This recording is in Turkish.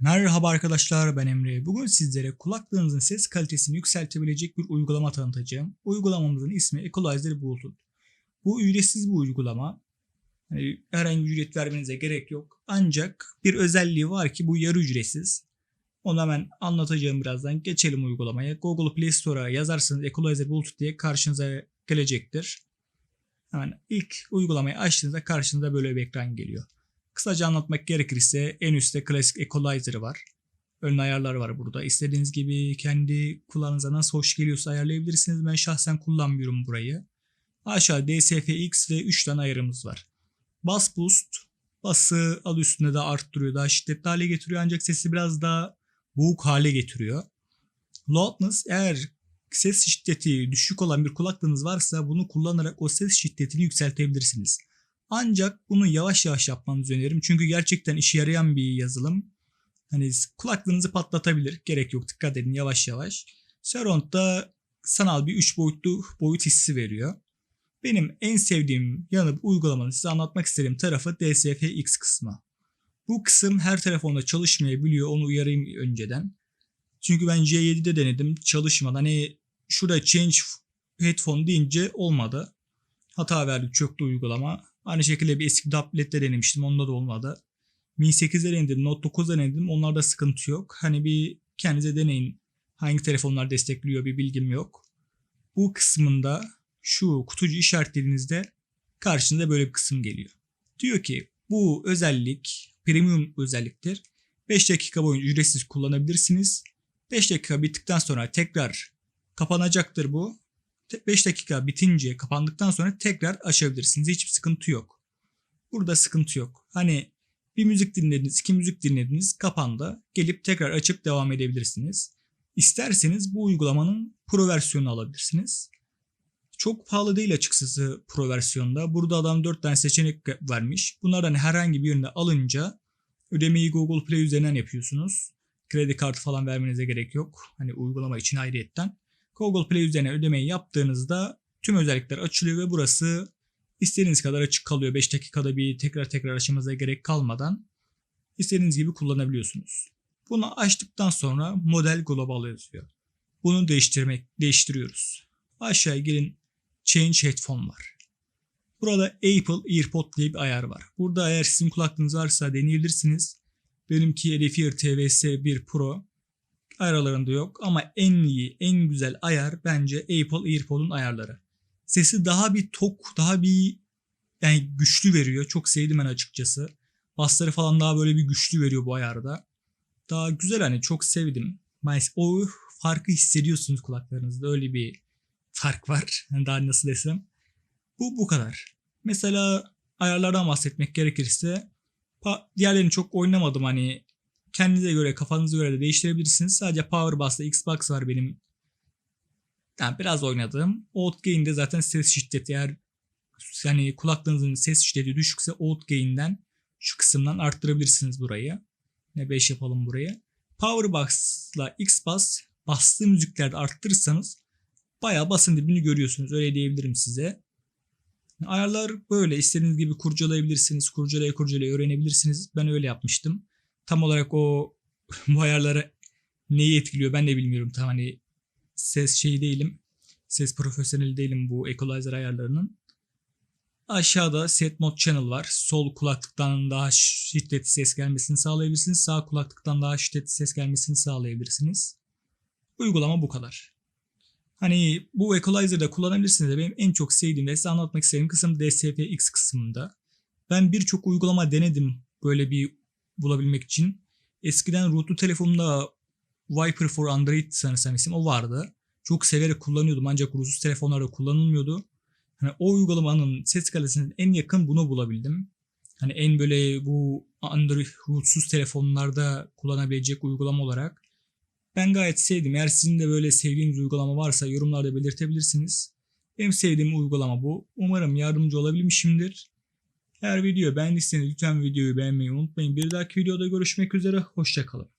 Merhaba arkadaşlar ben Emre. Bugün sizlere kulaklığınızın ses kalitesini yükseltebilecek bir uygulama tanıtacağım. Uygulamamızın ismi Equalizer Bluetooth. Bu ücretsiz bir uygulama. Hani herhangi bir ücret vermenize gerek yok. Ancak bir özelliği var ki bu yarı ücretsiz. Onu hemen anlatacağım birazdan. Geçelim uygulamaya. Google Play Store'a yazarsanız Equalizer Bluetooth diye karşınıza gelecektir. Hemen ilk uygulamayı açtığınızda karşınıza böyle bir ekran geliyor. Kısaca anlatmak gerekirse en üstte klasik equalizer'ı var. Ön ayarları var burada. İstediğiniz gibi kendi kulağınıza nasıl hoş geliyorsa ayarlayabilirsiniz. Ben şahsen kullanmıyorum burayı. Aşağı DSFX ve 3 tane ayarımız var. Bass boost. Bası adı üstünde de arttırıyor. Daha şiddetli hale getiriyor ancak sesi biraz daha boğuk hale getiriyor. Loudness eğer ses şiddeti düşük olan bir kulaklığınız varsa bunu kullanarak o ses şiddetini yükseltebilirsiniz. Ancak bunu yavaş yavaş yapmanızı öneririm. Çünkü gerçekten işe yarayan bir yazılım. Hani kulaklığınızı patlatabilir. Gerek yok dikkat edin yavaş yavaş. Surround'da sanal bir 3 boyutlu boyut hissi veriyor. Benim en sevdiğim yanı bu uygulamanın size anlatmak istediğim tarafı DSFX kısmı. Bu kısım her telefonda çalışmayabiliyor. Onu uyarayım önceden. Çünkü ben C7'de denedim çalışmadı. Hani şurada change headphone deyince olmadı. Hata verdik çöktü uygulama. Aynı şekilde bir eski tablette denemiştim. Onda da olmadı. Mi 8'e denedim. Note 9'a denedim. Onlarda sıkıntı yok. Hani bir kendinize deneyin. Hangi telefonlar destekliyor bir bilgim yok. Bu kısmında şu kutucu işaretlediğinizde karşınıza böyle bir kısım geliyor. Diyor ki bu özellik premium özelliktir. 5 dakika boyunca ücretsiz kullanabilirsiniz. 5 dakika bittikten sonra tekrar kapanacaktır bu. 5 dakika bitince kapandıktan sonra tekrar açabilirsiniz. Hiçbir sıkıntı yok. Burada sıkıntı yok. Hani bir müzik dinlediniz, iki müzik dinlediniz, kapandı. Gelip tekrar açıp devam edebilirsiniz. İsterseniz bu uygulamanın pro versiyonunu alabilirsiniz. Çok pahalı değil açıkçası pro versiyonda. Burada adam 4 tane seçenek vermiş. Bunlardan herhangi birine alınca ödemeyi Google Play üzerinden yapıyorsunuz. Kredi kartı falan vermenize gerek yok. Hani uygulama için ayrıyetten. Google Play üzerine ödemeyi yaptığınızda tüm özellikler açılıyor ve burası istediğiniz kadar açık kalıyor. 5 dakikada bir tekrar tekrar açmanıza gerek kalmadan istediğiniz gibi kullanabiliyorsunuz. Bunu açtıktan sonra model global yazıyor. Bunu değiştirmek değiştiriyoruz. Aşağıya gelin Change Headphone var. Burada Apple EarPod diye bir ayar var. Burada eğer sizin kulaklığınız varsa deneyebilirsiniz. Benimki Edifier TVS 1 Pro ayarlarında yok ama en iyi, en güzel ayar bence Apple AirPod'un ayarları. Sesi daha bir tok, daha bir yani güçlü veriyor. Çok sevdim ben açıkçası. Basları falan daha böyle bir güçlü veriyor bu ayarda. Daha güzel hani çok sevdim. O farkı hissediyorsunuz kulaklarınızda. Öyle bir fark var. Yani daha nasıl desem. Bu bu kadar. Mesela ayarlardan bahsetmek gerekirse diğerlerini çok oynamadım hani kendinize göre kafanıza göre de değiştirebilirsiniz. Sadece Power Bass'ta Xbox var benim. Yani biraz oynadığım. Out Gain'de zaten ses şiddeti eğer yani kulaklığınızın ses şiddeti düşükse Out Gain'den şu kısımdan arttırabilirsiniz burayı. Ne 5 yapalım buraya. Power Box'la X-Bass bastığı müziklerde arttırırsanız bayağı basın dibini görüyorsunuz. Öyle diyebilirim size. Ayarlar böyle. istediğiniz gibi kurcalayabilirsiniz. Kurcalaya kurcalaya öğrenebilirsiniz. Ben öyle yapmıştım tam olarak o bu ayarları neyi etkiliyor ben de bilmiyorum. Tam hani ses şeyi değilim. Ses profesyoneli değilim bu equalizer ayarlarının. Aşağıda set mode channel var. Sol kulaklıktan daha şiddetli ses gelmesini sağlayabilirsiniz. Sağ kulaklıktan daha şiddetli ses gelmesini sağlayabilirsiniz. Uygulama bu kadar. Hani bu equalizer'da kullanabilirsiniz de benim en çok sevdiğim ve size anlatmak istediğim kısım DSPX kısmında. Ben birçok uygulama denedim böyle bir bulabilmek için. Eskiden rootlu telefonumda Viper for Android sanırsam isim o vardı. Çok severek kullanıyordum ancak rootsuz telefonlarda kullanılmıyordu. Hani o uygulamanın ses kalitesinin en yakın bunu bulabildim. Hani en böyle bu Android rootsuz telefonlarda kullanabilecek uygulama olarak. Ben gayet sevdim. Eğer sizin de böyle sevdiğiniz uygulama varsa yorumlarda belirtebilirsiniz. Benim sevdiğim uygulama bu. Umarım yardımcı olabilmişimdir. Eğer video beğendiyseniz lütfen videoyu beğenmeyi unutmayın. Bir dahaki videoda görüşmek üzere. Hoşçakalın.